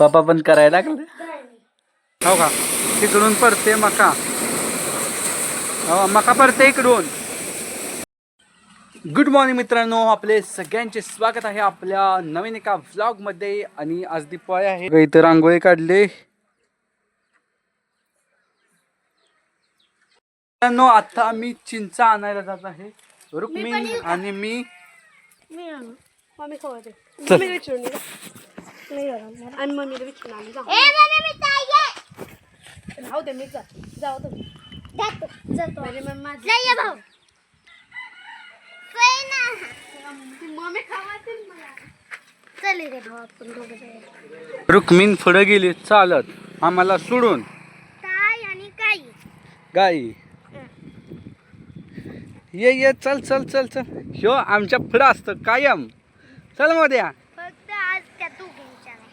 पप्पा पण करायला लागले. हो का? तिकडून पडते मका. हो मका पडते इकडून. गुड मॉर्निंग मित्रांनो आपले सगळ्यांचे स्वागत आहे आपल्या नवीन एका व्लॉगमध्ये आणि आज दिपाळी आहे. इथं रांगोळी काढले. मित्रांनो आता मी चिंचा आणायला जात आहे. रुक्मिण आणि मी चल. आणि मम्मीला विचारून आम्ही जाऊ राहू दे मी जा जाऊ तुम्ही मग माझं ती मम्मी खावातील मला. चल रे भाऊ आपण दोघं जाऊया. रुक्मिण पुढे गेली चालत. आम्हाला सोडून. ताई आणि गाई. ये ये चल चल चल चल. ह्यो आमच्या पुढं असतं कायम. चल मोद्या फक्त आज त्या तू घ्यायच्या नाही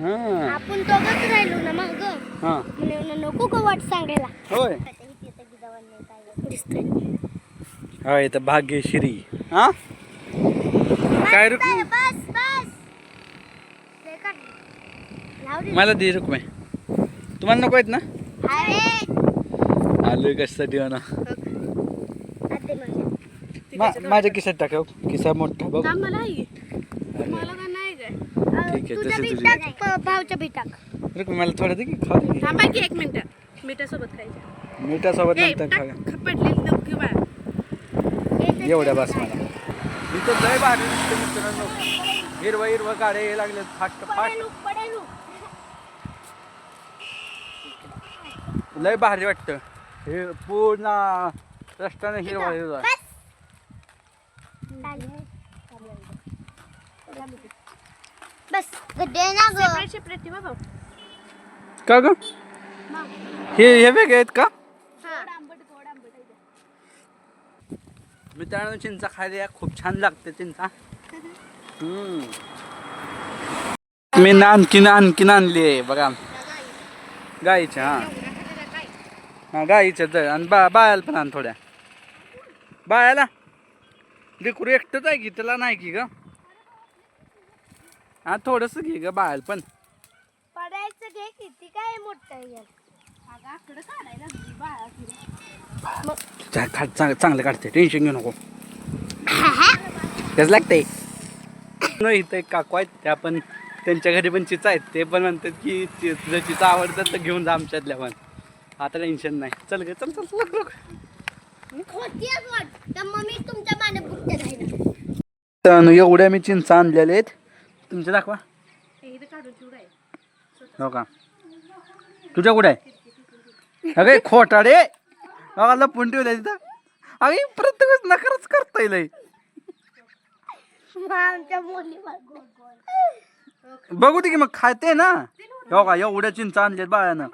हां. आपण दोघंच राहिलो ना मग हां. नको का वाट सांगायला. होय. दिसतंय होय तर भाग्यश्री हां काय रुक्मिण बस बस. लय काढ. लाव रे. मला दे रुक्मे. तुम्हाला नको आहेत ना? अरे आलोय कशासाठी ना आते माझ्या. मा- माझ्या खिशात टाक हो. खिसा मोठा बघ. मला काय ठीक आहे, तुझ्या तसं बी तुझी. टाक, प- भाऊच्या बी टाक रुक्मे मला थोडं दे की खाऊ दे. थांबा की एक मिनिट. मिठासोबत खायच्या मिठासोबत ए, नंतर टाक, खपटलेली नक्की बाळा एवढ्या बस मला. इथं लय भारी दिसतं मित्रांनो. हिरवं हिरवं गाडे हे लागले फाट फाट पडेलू, पडेलू. लय भारी वाटतं. हे पूर्ण रस्त्याने हिरवा हिरवा. बस गड्डे ना ग. सेपरेट सेपरेट ठेवा भाऊ. का ग? हे हे वेगळे आहेत का? मित्रांनो चिंचा खायला खूप छान लागते चिंचा. हम्म. मी ना आणखीन आणखीन आणली आहे बघा. गाईच्या हा. हा गाईच्या तर. आणि बा बायाला पण आण थोड्या. बायाला लेकरू एकटंच आहे की त्याला नाही की ग? हा थोडंसं घे ग बायाला पण. पडायचं घे किती काय मोठं आकडं काढायला बाळा चांगलं काढते टेन्शन घेऊ नको. तेच लागते न इथं एक काकू आहेत त्या पण त्यांच्या घरी पण चिचा आहेत ते पण म्हणतात की तुझं चिचा आवडतात तर घेऊन जा आमच्यातल्या पण. आता टेन्शन नाही. चल ग चल चल चल. तर एवढ्या मी चिंचा आणलेल्या आहेत. तुमच्या दाखवा. हो का? तुझ्या कुठे आहे? अगे खोटाडे. बघा लपून ठेवल्या तिथं. अगे प्रत्येकच नकारच करता येईल बघ. बघू दे की मग खाते ना. हो का? एवढ्या चिंचा आणल्यात बाळानं.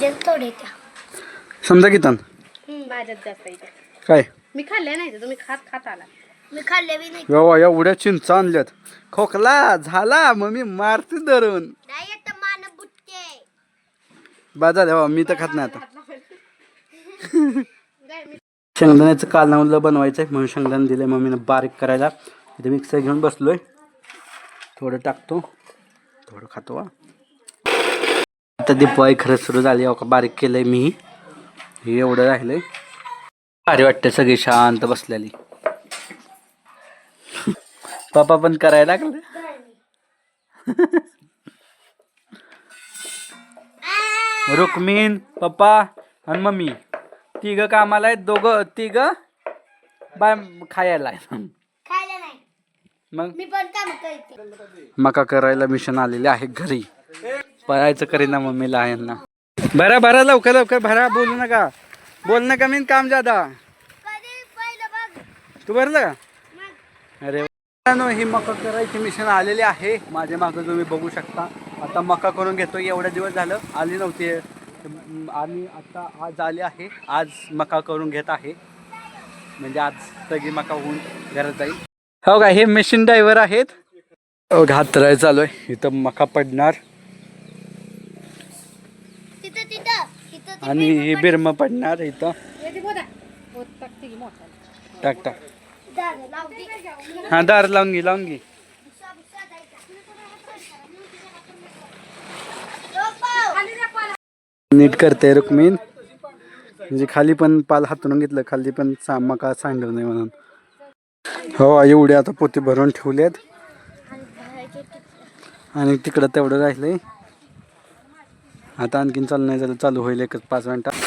जे थोडे त्या. समजा की तन. भाज्यात जास्त आहे त्या. काय? मी खाल्ल्या नाही तुम्ही खात खात आला. मी खाल्ले बी नाही. एवढा एवढ्या चिंचा आणल्यात. खोकला झाला मग मी मारते धरून. नाही येत मान बुट्टे बाजा देवा मी तर खात नाही आता. शेंगदाण्याचं कालवलं बनवायचं आहे म्हणून शेंगदाणे दिले मम्मीनं बारीक करायला. इथे मिक्सर घेऊन बसलोय. थोडं टाकतो. थोडं खातो हा. आता दिपवाळी खरंच सुरू झाली अहो का बारीक केलंय मी. हे एवढं राहिलंय. भारी वाटतं सगळी शांत बसलेली. पप्पा पण करायला लागले. रुक्मिन पप्पा आणि मम्मी. तिघ कामाला आहेत दोघं तिघ बाय खायला मग? मका करायला मिशन आलेले आहे घरी. पळायचं करीना मम्मीला यांना. भरा भरा लवकर लवकर भरा. बोलू नका. बोल नका मी काम जादा. तू भरलं? का अरे मित्रांनो, ही मका करायची मिशन आलेली आहे. माझ्या मागं तुम्ही बघू शकता. आता मका करून घेतो एवढे दिवस झालं आली नव्हती. आणि आता आज आली आहे. आज मका करून घेत आहे. म्हणजे आज सगळी मका होऊन घरात जाईल. हो का हे मशीन ड्रायव्हर आहेत. हो, घात राय चालू आहे. इथं मका पडणार. आणि हे बिरम पडणार इथं. टाक टाक. हा दार लावून घे लावून घे. नीट करते रुक्मीन. म्हणजे खाली पण पाल हातून घेतलं खाली पण सा मका सांडलं नाही म्हणून. हो एवढे आता पोते भरून ठेवलेत आणि तिकडं तेवढं राहिलंय. आता आणखीन चालू नाही झालं चालू होईल एकच पाच मिनिटात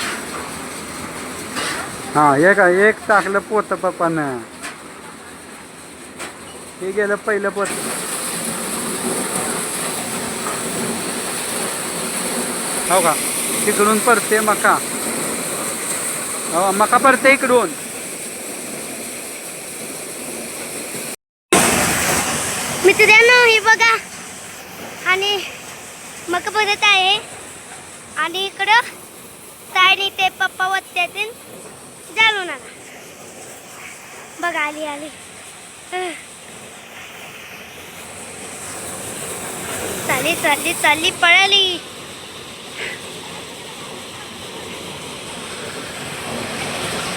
हा एक एक टाकलं पोत पप्पानं. हे गेलं पहिलं पोत. हो का? तिकडून पडते मका. हो मका पडते इकडून. मित्रांनो हे बघा. आणि मका परत आहे. आणि इकडं ताईने ते पप्पा वत्त्यातून जाणून आला बघा आली आली. अह. चालली चालली चालली पळाली.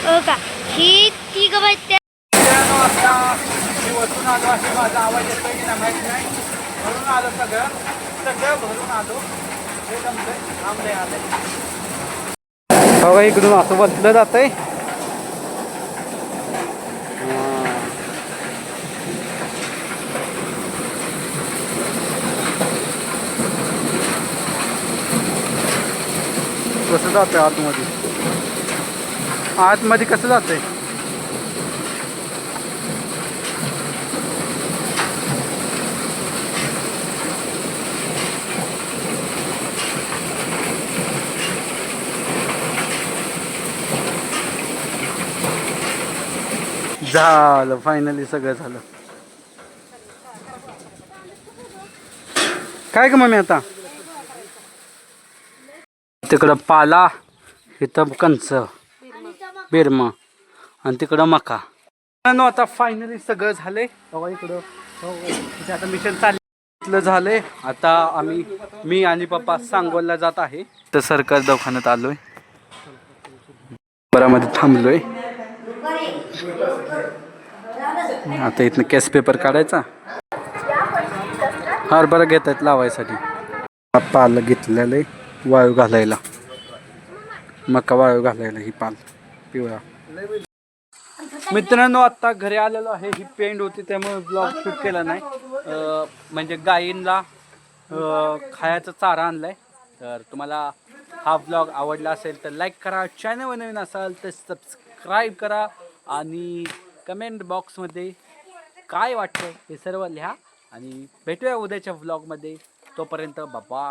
हो का? ही ती ग बाई त्या मित्रांनो, आता मी वरतून आलो आहे माझा आवाज येतोय की नाही माहीत नाही. भरून आलो सगळं. सगळं भरून आलो. हे जमतंय. थांबले आले. इकडून असं बसलं जातंय. कसं जातंय आतमध्ये? आतमध्ये कसं जातंय? झालं फायनली सगळं झालं. काय ग मम्मी आता? तिकडं पाला इथं कंच बिरम आणि तिकडं मका. मित्रांनो, आता फायनली सगळं झालंय. तेव्हा इकडं आता मिशन चाललं झालंय. आता आम्ही मी आणि पप्पा सांगोलला जात आहे. तर सरकार दवाखान्यात आलोय. बरामध्ये थांबलोय. आता इथनं केस पेपर काढायचा. हरभरा घेत आहेत लावायसाठी पाल घेतलेलं आहे. वाळू घालायला. मका वाळू घालायला ही पाल पिवळा. मित्रांनो आता घरी आलेलो आहे. ही पेंड होती त्यामुळे ब्लॉग शूट केला नाही. म्हणजे गायींना खायचा चारा आणलाय. तर तुम्हाला हा ब्लॉग आवडला असेल तर लाईक करा. चॅनल नवीन असाल तर सबस्क्राईब करा. आणि कमेंट बॉक्समध्ये काय वाटतं हे सर्व लिहा. आणि भेटूया उद्याच्या व्लॉगमध्ये तोपर्यंत बाबा